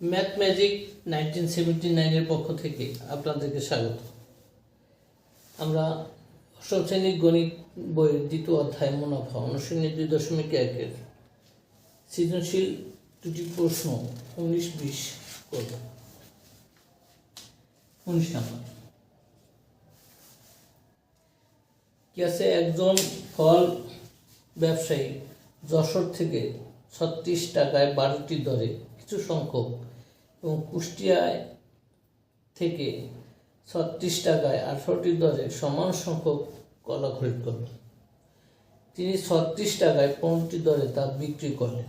Math magic nineteen seventy নাইনের পক্ষ থেকে আপনাদেরকে স্বাগত। আমরা অষ্টম শ্রেণির গণিত বইয়ের দ্বিতীয় অধ্যায় মুনাফা অনুশীলনী দুই দশমিক একের সৃজনশীল দুটি প্রশ্ন উনিশ বিশ করব। উনিশ নাম্বার। কি আছে? একজন ফল ব্যবসায়ী যশোর থেকে ছত্রিশ টাকায় বারোটি দরে কিছু সংখ্যক এবং কুষ্টিয়ায় থেকে ছত্রিশ টাকায় আঠারোটি দরে সমান সংখ্যক কলা খরিদ করলেন তিনি ছত্রিশ টাকায় পনেরোটি দরে তা বিক্রি করলেন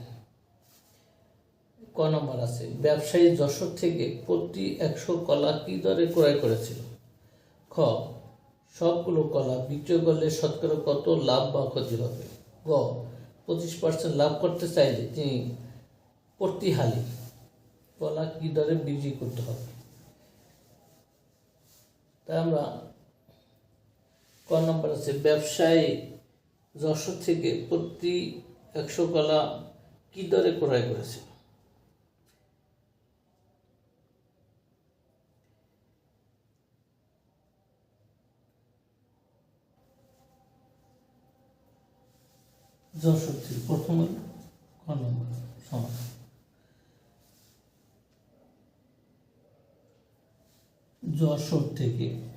ক নম্বর আছে, ব্যবসায়ী যশোর থেকে প্রতি একশো কলা কি দরে ক্রয় করেছিল? খ, সবগুলো কলা বিক্রয় করলে শতকরা কত লাভ বা ক্ষতি হবে? গ, পঁচিশ পার্সেন্ট লাভ করতে চাইলে তিনি প্রতি হালি কলা কি দরে বিক্রি করতে হবে? তাই আমরা ক নম্বর আছে, ব্যবসায়ী যশোর থেকে প্রতি একশো কলা কি দরে ক্রয় করেছিল? যশোর থেকে প্রথম ক নম্বর সমাধান। যশোর থেকে।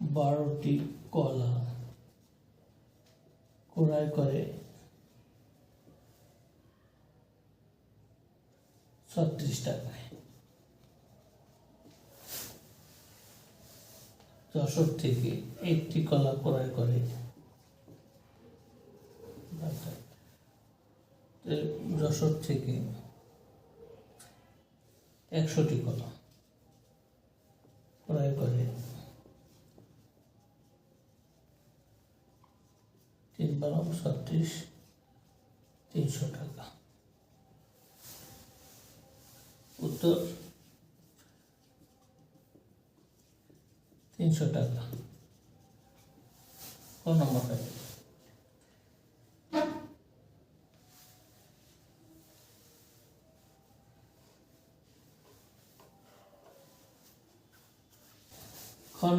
বারোটি কলা ক্রয় করে ছত্রিশ টাকায়। যশোর থেকে একটি কলা ক্রয় করে। যশোর থেকে একশোটি কলা ক্রয় করে তিন বারো ছত্রিশ তিনশো টাকা। উত্তর? তিনশো টাকা। কোন নম্বর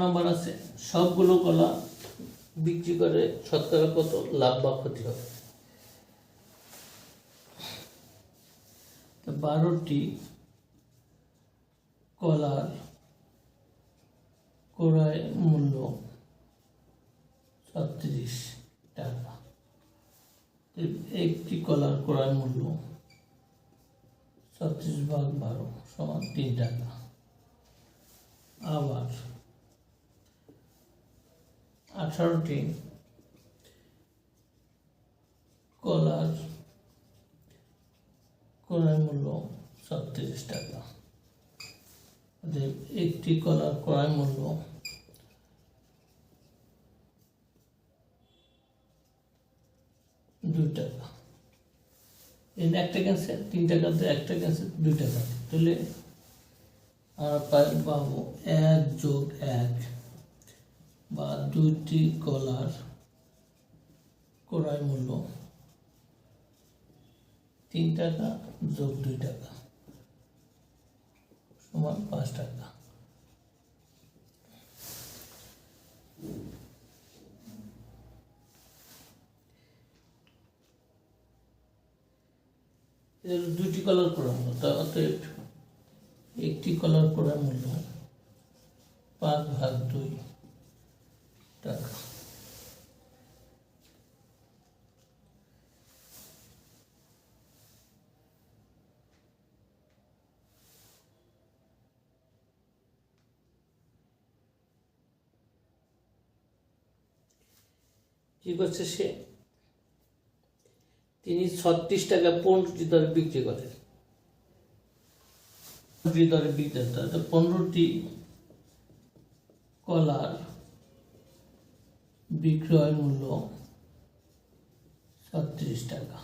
নম্বর আছে, সবগুলো কলা বিক্রি করে শতকরা কত? লাভ বা ক্ষতি হবে। বারোটি কলার ক্রয় মূল্য ছত্রিশ টাকা। একটি কলার ক্রয় মূল্য ছত্রিশ ভাগ বারো সমান তিন টাকা। আবার আঠারোটি কলার ক্রয় মূল্য ছত্রিশ টাকা। একটি কলার ক্রয় মূল্য দুই টাকা। একটা ক্যান্সেল তিন টাকাতে একটা ক্যান্সেল দুই টাকা। তাহলে আমরা পাবো এক যোগ এক। বা দুইটি কলার ক্রয় মূল্য তিন টাকা যোগ দুই টাকা সমান পাঁচ টাকা। দুটি কলার ক্রয় মূল্য অতএব একটি কলার ক্রয় মূল্য পাঁচ ভাগ দুই। টাকা কি করছে সে? তিনি ছত্রিশ টাকা পনেরোটি দরে বিক্রি করেন দরে বিক্রি করতে পনেরোটি কলার বিক্রয় মূল্য সাতত্রিশ টাকা।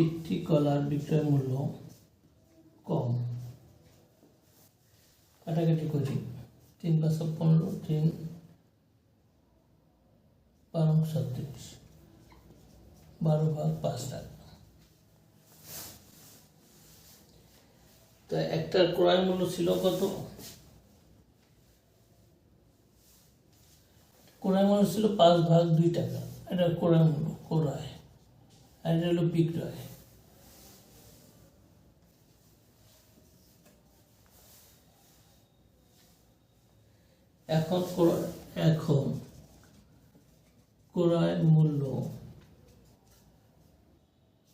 একটি কলার বিক্রয় মূল্য কম। কাটাকাটি করি। তিন পাঁচশো পনেরো তিন বারো সাতত্রিশ বারো ভাগ পাঁচ টাকা তো একটার ক্রয় মূল্য ছিল কত? ক্রয় মূল্য ছিল পাঁচ ভাগ দুই টাকা। এটা ক্রয় মূল্য ক্রয় আর এটা হলো বিক্রয় এখন ক্রয় এখন ক্রয় মূল্য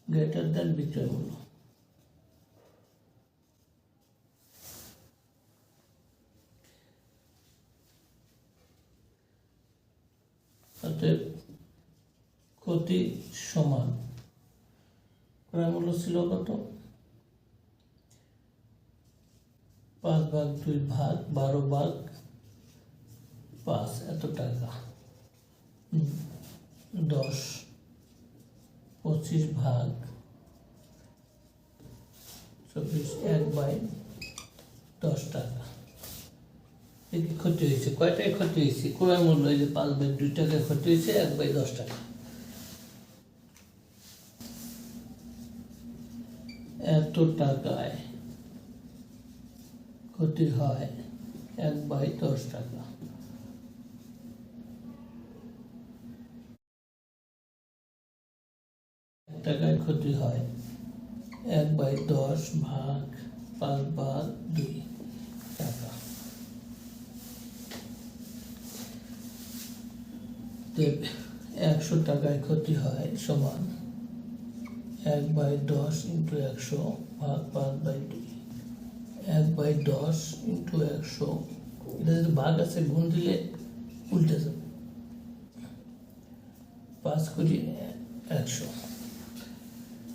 গ্রেটার দেন বিক্রয় মূল্য। অতএব ক্ষতি সমান। ক্রয় মূল্য ছিল কত? পাঁচ ভাগ দুই ভাগ, বারো ভাগ পাঁচ। এত টাকা। দশ, পঁচিশ ভাগ চব্বিশ, এক বাই দশ টাকা। ক্ষতি হয়েছে। কয়টায় ক্ষতি হয়েছে? ক্রয় মূল্য, এই যে পাঁচ বাই দুই টাকায় ক্ষতি হয়েছে, এক বাই দশ টাকা। এত টাকায় ক্ষতি হয় এক বাই দশ টাকা। টাকায় ক্ষতি হয় এক বাই দশ ভাগ পাঁচ ভাগ দুই টাকা একশো টাকায় ক্ষতি হয় সমান এক বাই দশ ইন্টু একশো ভাগ পাঁচ বাই দুই। এক বাই দশ ইন্টু একশো। এটা যদি ভাগ আছে, গুণ দিলে উল্টে যাবে। পাঁচ কোটি একশো।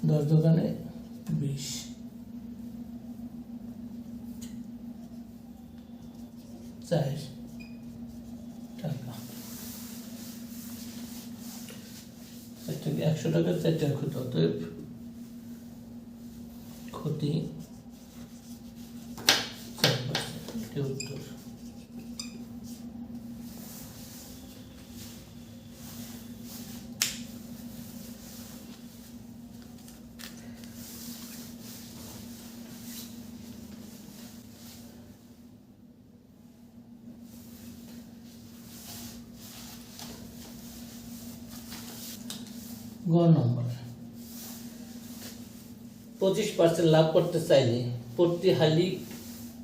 দশ দোকানে বিশ চার টাকা চার টাকা একশো টাকার চার টাকা ক্ষতি অতএব ক্ষতি চার পার্সেন্ট এটি উত্তর গ নম্বর। পঁচিশ পার্সেন্ট লাভ করতে চাইলে প্রতি হালি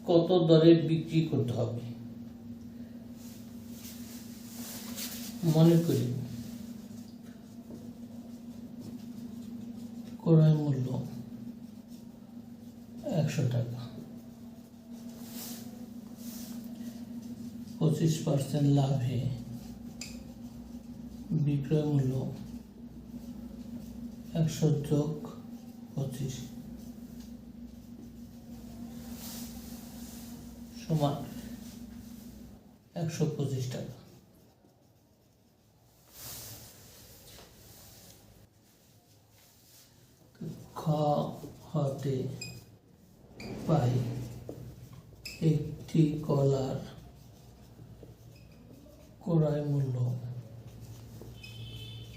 কত দরে বিক্রি করতে হবে? মনে করি। ক্রয় মূল্য একশো টাকা। পঁচিশ পার্সেন্ট লাভে বিক্রয় মূল্য একশো যোগ পঁচিশ সমান একশো পঁচিশ টাকা। খ পাই একটি কলার ক্রয় মূল্য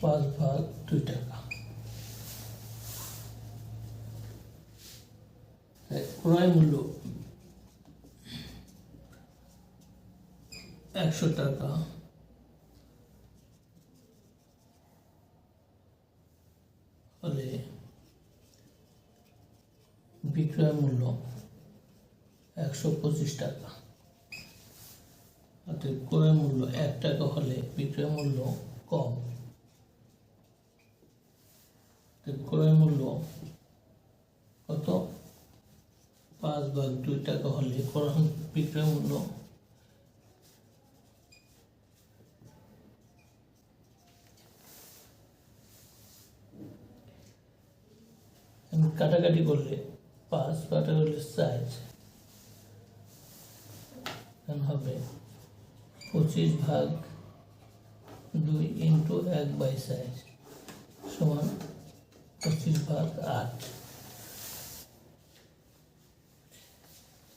পাঁচ ভাগ দুই টাকা ক্রয় মূল্য একশো টাকা হলে বিক্রয় মূল্য একশো পঁচিশ টাকা। অর্থাৎ ক্রয় মূল্য এক টাকা হলে বিক্রয় মূল্য কম। ক্রয় মূল্য কত? পাঁচ ভাগ দুই টাকা হলে ক্রয় বিক্রয় মূল্য কাটাকাটি করলে পাঁচ কাটা করলে এখন হবে। পঁচিশ ভাগ দুই ইন্টু এক বাই চার সমান পঁচিশ ভাগ আট।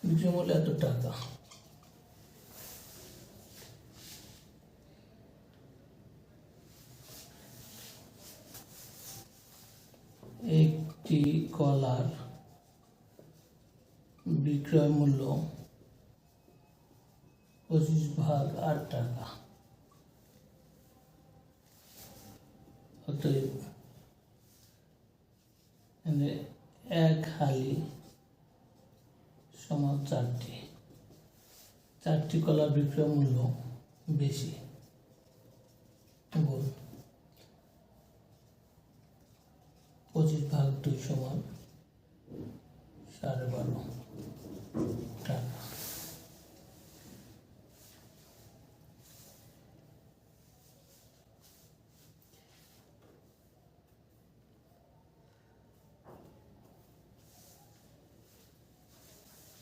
বিক্রয় মূল্য এত টাকা। একটি কলার বিক্রয় মূল্য পঁচিশ ভাগ আট টাকা। অতএব এক হালি সমান চারটি। চারটি কলা বিক্রয় মূল্য বেশি। পঁচিশ ভাগ দুই সমান সাড়ে বারো টাকা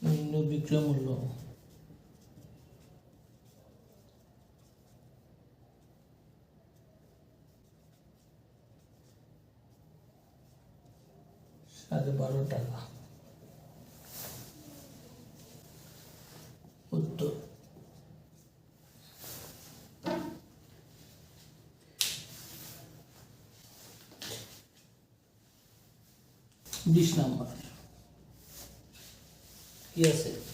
নিম্ন বিক্রয় মূল্য সাড়ে বারো টাকা উত্তর বিশ নম্বর কি আছে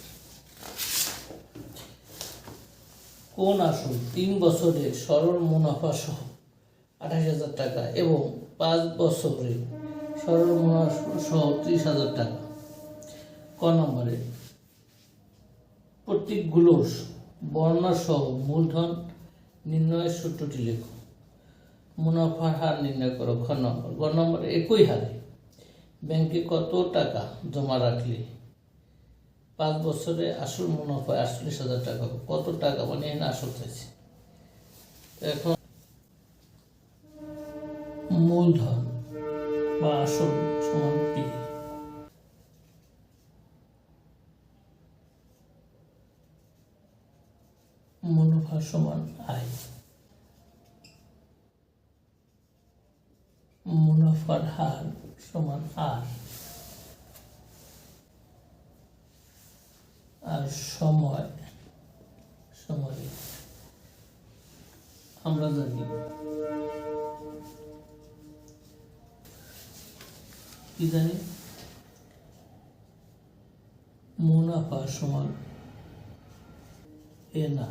কোন আসন তিন বছরে সরল মুনাফা সহ আঠাশ হাজার টাকা এবং পাঁচ বছরে সরল মুনাফা সহ ত্রিশ হাজার টাকা। ক নম্বরে প্রত্যেকগুলোর বর্ণনা সহ মূলধন নির্ণয়ের সূত্রটি লেখো। মুনাফার হার নির্ণয় করো, খ নম্বর। গ নম্বর, একই হারে ব্যাংকে কত টাকা জমা রাখলে পাঁচ বছরে আসল মুনাফা আটচল্লিশ হাজার টাকা কত টাকা? মানে এখানে আসল চাইছে। এখন মূলধন বা আসল সমান পি। মুনাফা সমান আয়। মুনাফার হার সমান আর আর সময় সময়। আমরা জানি। কি জানি? মুনাফা সমান এ না।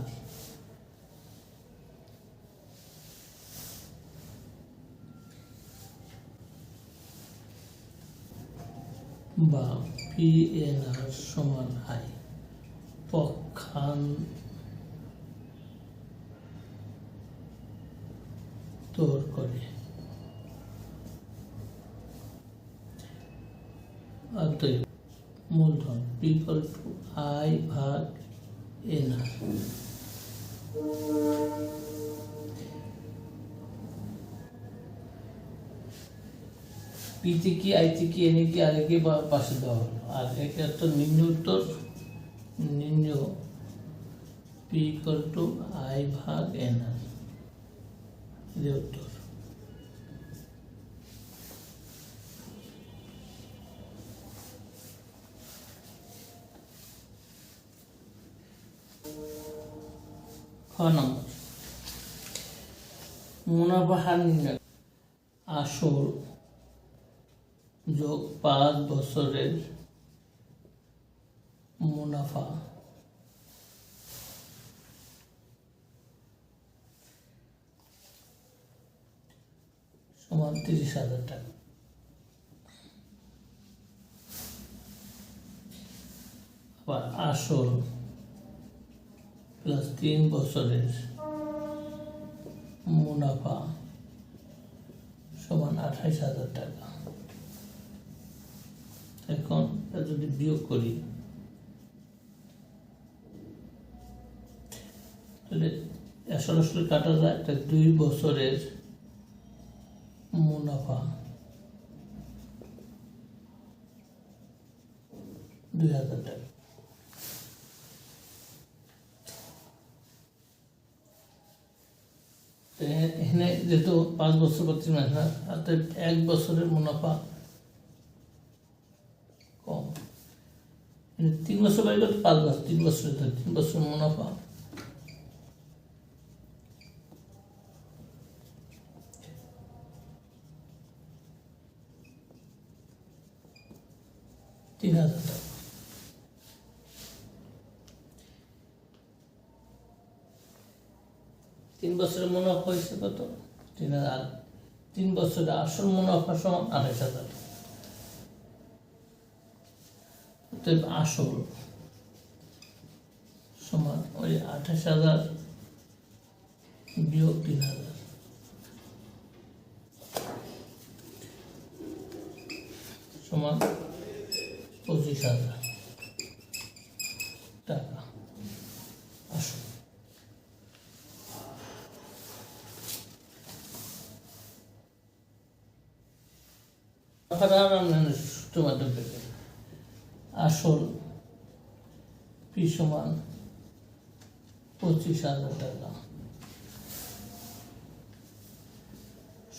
বা পি এন আর সমান আই। পক্ষান তোর করে অতএব মূলধন টু আই ভাগ এন আর। পিতে কি আইতে কি, এনে কি আগে পাশে দেওয়া হলো। আর এটা তো নিম্ন উত্তর নিম্ন পি ইকুয়াল টু আই ভাগ এন আর উত্তর. খ নম্বর। মুনাফা হার নির্ণয় যোগ পাঁচ বছরের মুনাফা। সমান তিরিশ হাজার টাকা। আবার আসল প্লাস তিন বছরের মুনাফা সমান আঠাইশ হাজার টাকা। এখন যদি বিয়োগ করি তাহলে আসলে কাটা যায় একটা দুই বছরের মুনাফা। দুই হাজার টাকা। এখানে যেহেতু পাঁচ বছর বা তিন মাস না এক বছরের মুনাফা কম। তিন বছর পাঁচ বছর, তিন বছর তিন বছর মুনাফা তিন হাজার টাকা তিন বছরের মুনাফা হয়েছে কত? তিন হাজার, তিন বছরে আসল মুনাফা সমান আড়াইশ হাজার। আসল সমান ওই আঠাশ হাজার বিয়োগ তিন হাজার। সমান পঁচিশ হাজার টাকা আমরা সূত্রমাত্র পেতে আসল পি সমান পঁচিশ হাজার টাকা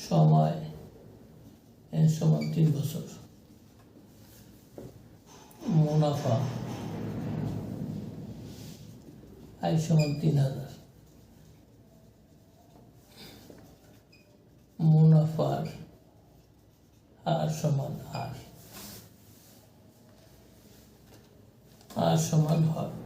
সময় এর সমান তিন বছর মুনাফা। আয় তিন হাজার মুনাফার আর সমান আর আর সমান হট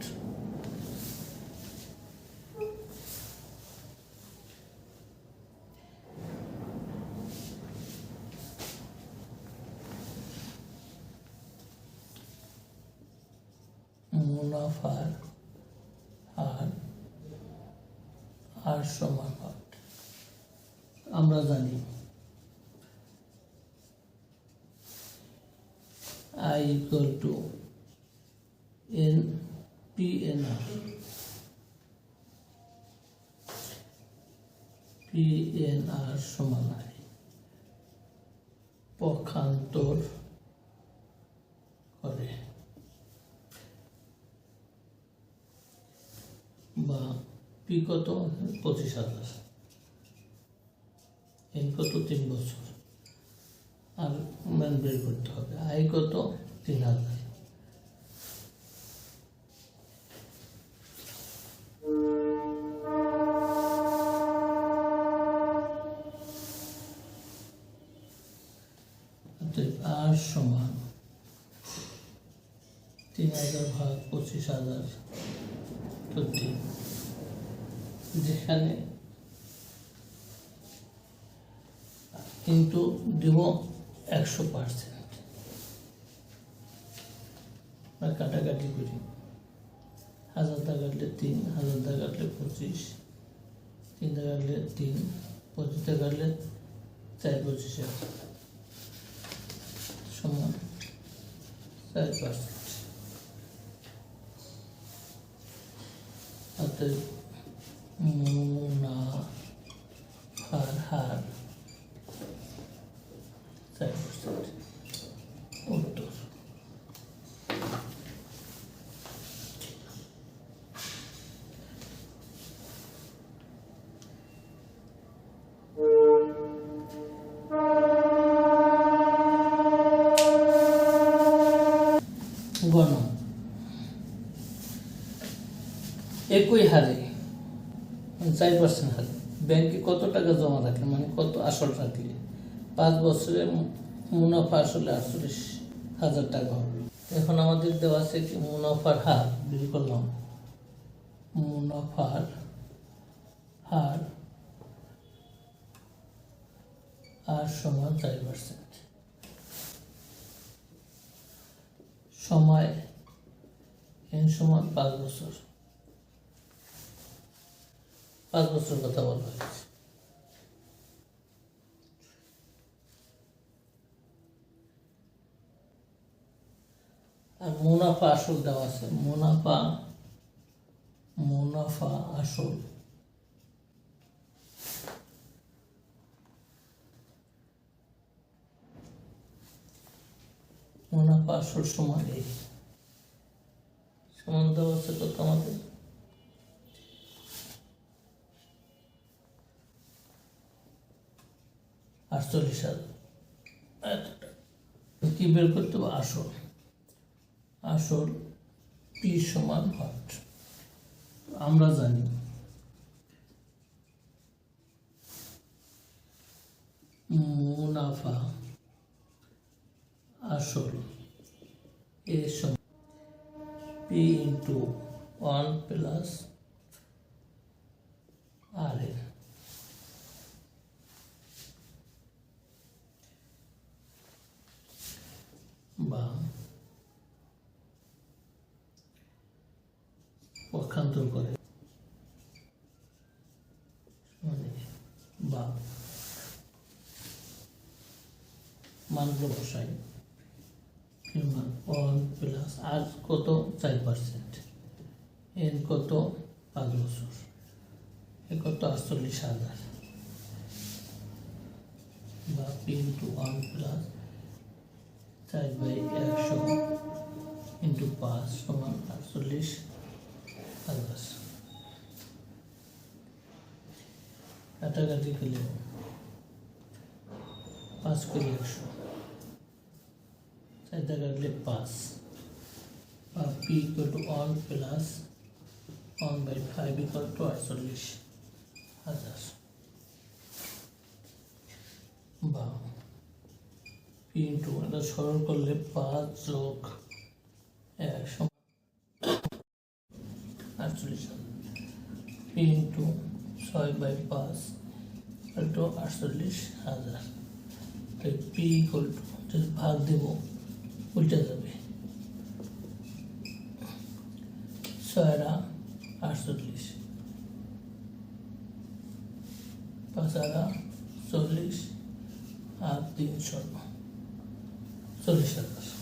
মুনাফার আর আর সমান হট আমরা জানি। I equal to N P N R. P N R সমান I. পক্ষান্তর করে। বা পি কত? পঁচিশ হাজার। এন কত তিন বছর। আর মান বের করতে হবে। আয় কত তিন হাজার। সমান তিন হাজার ভাগ পঁচিশ হাজার। তো যেখানে কিন্তু দেব একশো পার্সেন্ট। আর কাটাকাটি করি। হাজার টাকা কাটলে তিন, হাজার টাকা কাটলে পঁচিশ, তিন টাকা কাটলে তিন, পঁচিশ টাকা কাটলে চার পঁচিশে সমান চার পার্সেন্ট। অতএব মুনাফার হার। একই হারে মানে চার পার্সেন্ট হারে। ব্যাংকে কত টাকা জমা রাখলে মানে কত আসল রাখলে? পাঁচ বছরে মুনাফা আসলে আটচল্লিশ হাজার টাকা হবে। এখন আমাদের দেওয়া আছে কি, মুনাফার হার, বের করলাম। মুনাফার হার আর সমান চার পার্সেন্ট সময়, এন সমান পাঁচ বছর। পাঁচ বছর কথা বলা হয়েছে আর মুনাফা আসল দেওয়া আছে। মুনাফা মুনাফা আসল। মুনাফা আসল সমান এই। সমান দেওয়া আছে কত আমাদের। আটচল্লিশ হাজার। কি বের করতে হবে? আসল। আসল পি সমান হট। আমরা জানি। মুনাফা আসল এ সমান P into one plus R এ বা পক্ষান্তর করে। মানে বা মানগুলো বসাই। কিংবা ওয়ান প্লাস আর কত চার পার্সেন্ট? এর কত? পাঁচ বছর। এ কত? আটচল্লিশ হাজার। বা পি ইন্টু ওয়ান প্লাস চার বাই একশো ইন্টু পাঁচ সমান আটচল্লিশ হাজার কাটাকাটি করলে পাঁচ করে একশো। চারটা কাটলে পাঁচ। বা P equal to one plus one by five equal to আটচল্লিশ হাজার। বা পি ইন্টু এটা সরল করলে পাঁচ যোগ এক আটচল্লিশ পি ইন্টু ছয় বাই পাঁচ ইকুয়াল টু আটচল্লিশ হাজার। তাই পি ইকুয়াল টু ভাগ দেব, উল্টে যাবে। ছয়রা আটচল্লিশ। পাঁচারা চল্লিশ আর তিনশো চল্লিশ হাজার নির্ণীয়